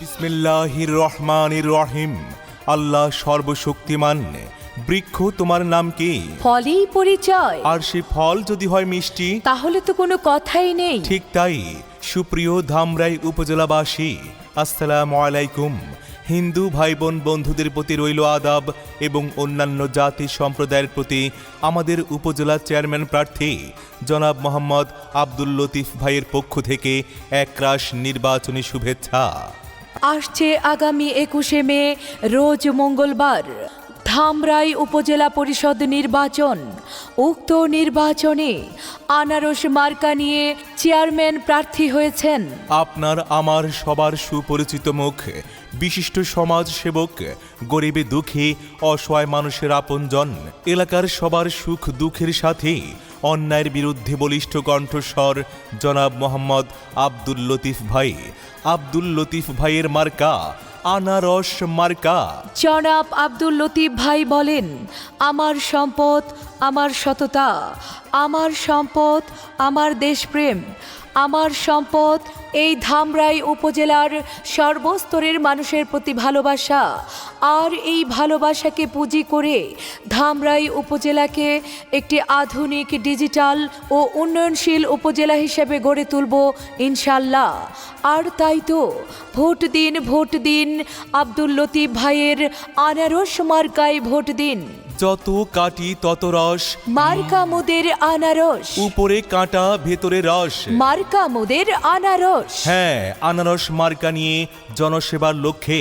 বিসমিল্লাহির রহমানির রহিম। আল্লাহ সর্বশক্তিমান। বৃক্ষ তোমার নাম কি? ফলেই পরিচয়। আর সে ফল যদি হয় মিষ্টি? তাহলে তো কোনো কথাই নেই। ঠিক তাই। সুপ্রিয় ধামরাই উপজেলাবাসী আসসালামু আলাইকুম। হিন্দু ভাই বোন বন্ধুদের প্রতি রইল আদাব এবং অন্যান্য জাতি সম্প্রদায়ের প্রতি আমাদের উপজেলা চেয়ারম্যান প্রার্থী জনাব মোহাম্মদ আব্দুল লতিফ ভাইয়ের পক্ষ থেকে একরাশ নির্বাচনী শুভেচ্ছা। আসছে আগামী একুশে মে, রোজ মঙ্গলবার। ধামরাই উপজেলা পরিষদ নির্বাচন। উক্ত নির্বাচনে আনারস মার্কা নিয়ে চেয়ারম্যান প্রার্থী হয়েছেন। আপনার, আমার, সবার সুপরিচিত মুখ, বিশিষ্ট সমাজ সেবক গরিবে দুঃখী, অসহায় মানুষের আপনজন, এলাকার সবার সুখ দুঃখের সাথে অন্যায়ের বিরুদ্ধে বলিষ্ঠ কণ্ঠস্বর জনাব মোহাম্মদ আব্দুল লতিফ ভাই। আব্দুল লতিফ ভাইয়ের মার্কা, আনারস মার্কা। জনাব আব্দুল লতিফ ভাই বলেন, আমার সম্পদ, আমার সততা, আমার সম্পদ, আমার দেশপ্রেম আমার সম্পদ। এই ধামরাই উপজেলার সর্বস্তরের মানুষের প্রতি ভালোবাসা। আর এই ভালোবাসাকে পুঁজি করে ধামরাই উপজেলাকে একটি আধুনিক, ডিজিটাল ও উন্নয়নশীল উপজেলা হিসেবে গড়ে তুলব ইনশাল্লাহ আর তাই তো, ভোট দিন ভোট দিন, আব্দুল লতিফ ভাইয়ের আনারস মার্কায় ভোট দিন। যত কাটি তত রস। মার্কা মোদের আনারস। উপরে কাঁটা ভেতরে রস। মার্কা মোদের আনারস। হ্যাঁ আনারস মার্কা নিয়ে জনসেবার লক্ষ্যে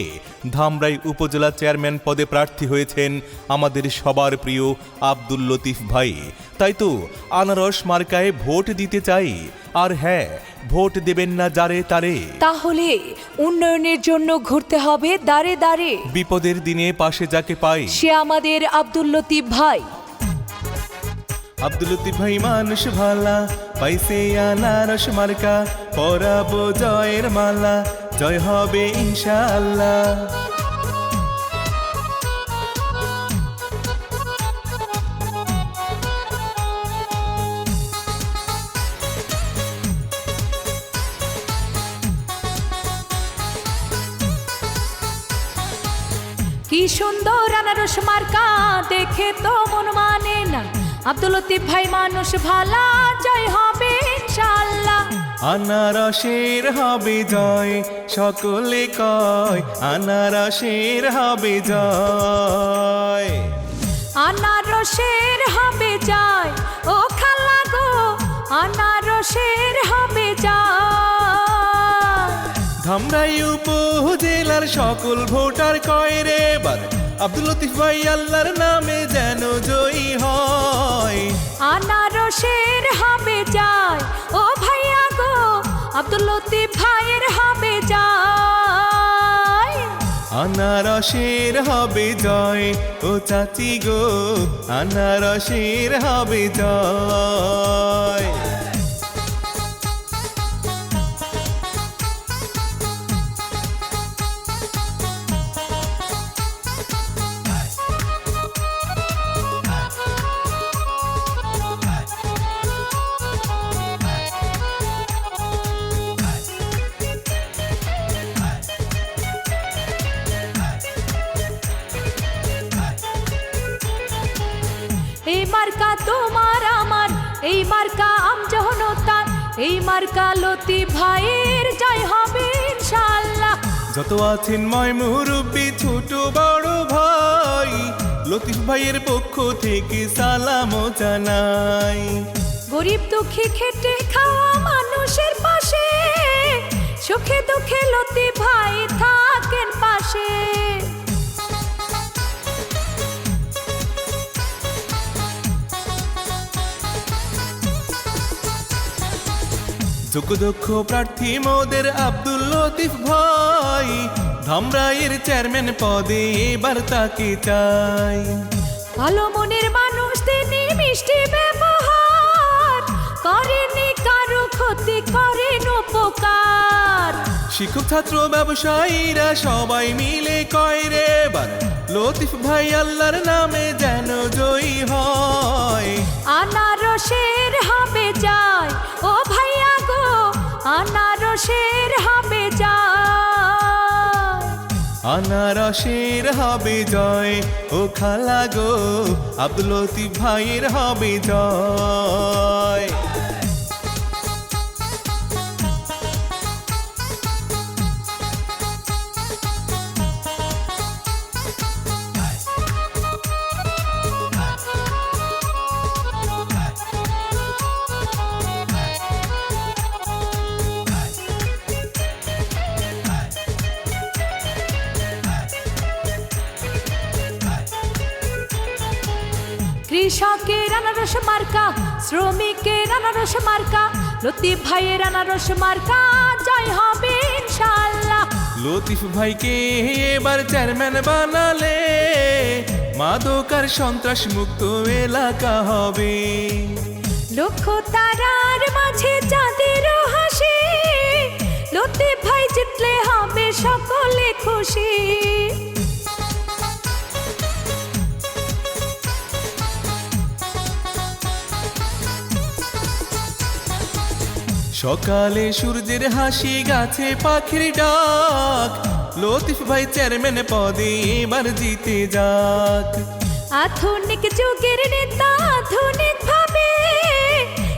ধামরাই উপজেলা চেয়ারম্যান পদে প্রার্থী হয়েছেন আমাদের সবার প্রিয় আব্দুল লতিফ ভাই। তাই তো আনারস মার্কায় ভোট দিতে চাই। আর হ্যাঁ ভোট দেবেন না যারে তারে। তাহলে উন্নয়নের জন্য ঘুরতে হবে দাঁড়ে দাঁড়ে বিপদের দিনে পাশে যাকে পাই। সে আমাদের আব্দুল লতিফ ভাই। আব্দুল লতিফ ভাই মানুষ ভালা পাইছে আনারস মার্কা পরাবো জয়ের মালা জয় হবে ইনশাআল্লাহ। কি সুন্দর আনারস মার্কা দেখে তো মন মানে না। আব্দুল লতিফ ভাই মানুষ ভালা জয় হবে ইনশাআল্লাহ। আনারসের হবে জয় সকলে কয় আনারসের হবে জয়। আনারসের হবে যায় ও খালা গো আনারসের হবে যায় ধামরাই উপজেলার সকল ভোটার কয় রে এবার? আব্দুল লতিফ ভাই আল্লাহর নামে যেন জয়ী হয়। আনারসের হবে যায়। ও ভাইয়া গো আব্দুল লতিফ ভাইয়ের হবে যায়। আনারসের হবে জয় ও চাচি গো আনারসের হবে জয়। এই মার্কা তোমার আমার এই মার্কা আমজনতার এই মার্কা লতি ভাইয়ের জয় হবে ইনশাআল্লাহ। যত আছেন ময় মুরব্বী ছোট বড় ভাই লতিফ ভাইয়ের পক্ষ থেকে সালাম জানাই। গরিব দুঃখী খেটে খাওয়া মানুষের পাশে সুখে দুঃখে লতি ভাই থাকেন পাশে। যোগ্য দক্ষ প্রার্থী মোদের আব্দুল লতিফ ভাই। ধামরাইয়ের চেয়ারম্যান পদে এবার তাকে চাই। ভালো মনের মানুষ তিনি মিষ্টি ব্যবহার। করেনি কারও ক্ষতি করেন উপকার। শিক্ষক ছাত্র ব্যবসায়ীরা সবাই মিলে কয় রে এবার লতিফ ভাই আল্লাহর নামে যেন জয়ী হয়। আনারসের হবে যায় ও ভাইয়া গো আনারসের হবে জয়। আনারসের হবে জয় ও খালা গো আব্দুলতি ভাইয়ের হবে জয়। কৃষকের আনারস মার্কা শ্রমিকের আনারস মার্কা লতিফ ভাইয়ের আনারস মার্কা জয় হবে ইনশাআল্লাহ। লতিফ ভাইকে এবার চেয়ারম্যান বানালে মাদকার সন্ত্রাস মুক্ত এলাকা হবে। লক্ষ তারার মাঝে চাঁদের হাসি লতিফ ভাই জিতলে হবে সকলে খুশি। সকালে সূর্যের হাসি গাছে পাখির ডাক। লতিফ ভাই চেয়ারম্যান পদে এবার জিতে যাক। আধুনিক যুগের নেতা আধুনিক ভাবে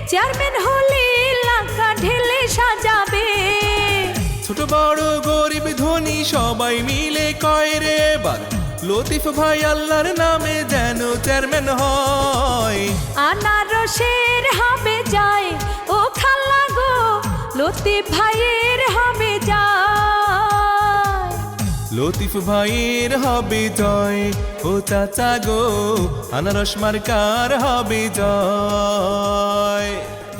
চেয়ারম্যান হলে এলাকা ঢেলে সাজাবে। ছোট বড় গরিব ধনী সবাই মিলে কয় রে এবার। লতিফ ভাই আল্লাহর নামে যেন চেয়ারম্যান হয়। আনারসের হবে যায় লতিফ ভাইয়ের হবে লতিফ ভাইয়ের হবে জয় ও চাচা গো আনারস মার্কার হবে জয়।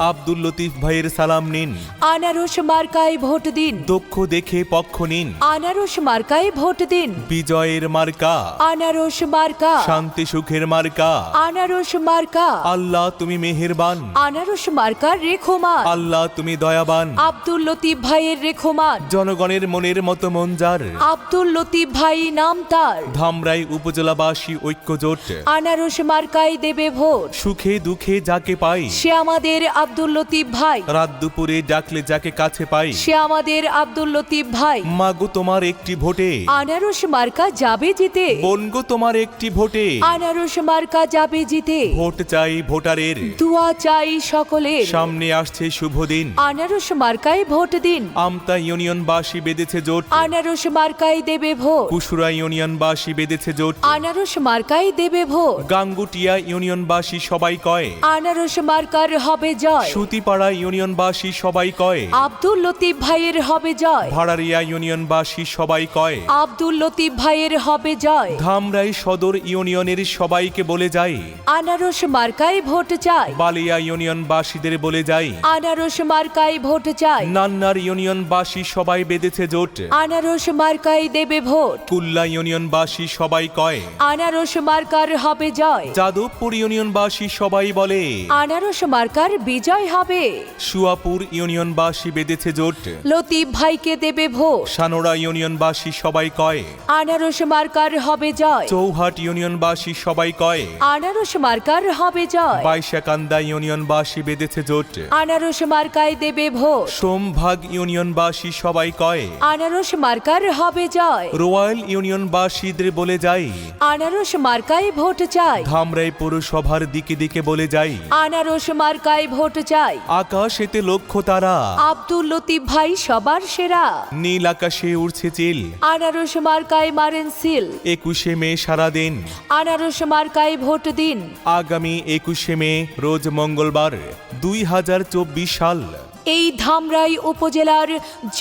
আব্দুল লতিফ ভাইয়ের সালাম নিন। আনারস মার্কায় ভোট দিন। দক্ষ দেখে পক্ষ নিন। আনারস মার্কায় ভোট দিন। বিজয়ের মার্কা। আনারস মার্কা। শান্তি সুখের মার্কা। আনারস মার্কা। আল্লাহ তুমি মেহেরবান। আনারস মার্কার রেখোমান। আল্লাহ তুমি দয়াবান। আব্দুল লতিফ ভাইয়ের রেখোমান। জনগণের মনের মতো মঞ্জার আব্দুল লতিফ ভাই নাম তার। ধামরাই উপজেলাবাসী ঐক্য জোট আনারস মার্কায় দেবে ভোট। সুখে দুঃখে যাকে পাই। সে আমাদের আব্দুল লতিফ ভাই। রাত দুপুরে ডাকলে যাকে কাছে পাই। সে আমাদের আব্দুল লতিফ ভাই। মাগো তোমার একটি ভোটে। আনারস মার্কা যাবে জিতে। বনগো তোমার একটি ভোটে। আনারস মার্কা যাবে জিতে। ভোট চাই ভোটারের। দুয়া চাই সকলের। সামনে আসছে শুভ দিন। আনারস মার্কায় ভোট দিন। আমতা ইউনিয়নবাসী বেঁধেছে জোট। আনারস মার্কায় দেবে ভোট। কুসুরা ইউনিয়নবাসী বেঁধেছে জোট। আনারস মার্কায় দেবে ভোট। গাঙ্গুটিয়া ইউনিয়নবাসী সবাই কয়। আনারস মার্কার হবে জয়। সুতিপাড়া ইউনিয়নবাসী সবাই কয় আব্দুল লতিফ ভাইয়ের হবে জয়। ভাড়ারিয়া ইউনিয়নবাসী সবাই কয় আব্দুল লতিফ ভাইয়ের হবে জয়। ধামরাই সদর ইউনিয়নের সবাইকে বলে যাই আনারস মার্কায় ভোট চাই। বালিয়া ইউনিয়নবাসীদের বলে যাই আনারস মার্কায় ভোট চাই। নান্নার ইউনিয়নবাসী সবাই বেঁধেছে জোট আনারস মার্কায় দেবে ভোট। কুল্লা ইউনিয়নবাসী সবাই কয় আনারস মার্কার হবে জয়। যাদবপুর ইউনিয়নবাসী সবাই বলে আনারস মার্কার বিজয় হবে। সুয়াপুর ইউনিয়নবাসী বেঁধেছে জোট। লতিফ ভাইকে দেবে ভোট। সানোরা ইউনিয়নবাসী সবাই কয়। আনারস মার্কার হবে জয়। চৌহাট ইউনিয়নবাসী সবাই কয়। আনারস মার্কার হবে জয়। বাইশাকান্দা ইউনিয়নবাসী বেঁধেছে জোট। আনারস মার্কায় দেবে ভোট। সোমভাগ ইউনিয়নবাসী সবাই কয়। আনারস মার্কার হবে জয়। রয়্যাল ইউনিয়নবাসীদের বলে যাই। আনারস মার্কায় ভোট চাই। ধামরাই পৌরসভার দিকে দিকে বলে যাই। আনারস মার্কায় ভোট চাই আকাশ এতে লক্ষ্য তারা। আব্দুল লতিফ ভাই সবার সেরা। নীল আকাশে উড়ছে চিল। আনারস মার্কায় মারেন সিল। একুশে মে সারাদিন আনারস মার্কায় ভোট দিন। আগামী একুশে মে রোজ মঙ্গলবার দুই হাজার চব্বিশ সাল। এই ধামরাই উপজেলার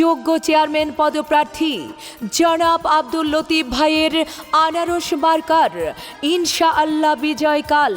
যোগ্য চেয়ারম্যান পদপ্রার্থী জনাব আব্দুল লতিফ ভাইয়ের আনারস মার্কার ইনশা আল্লাহ বিজয়কাল।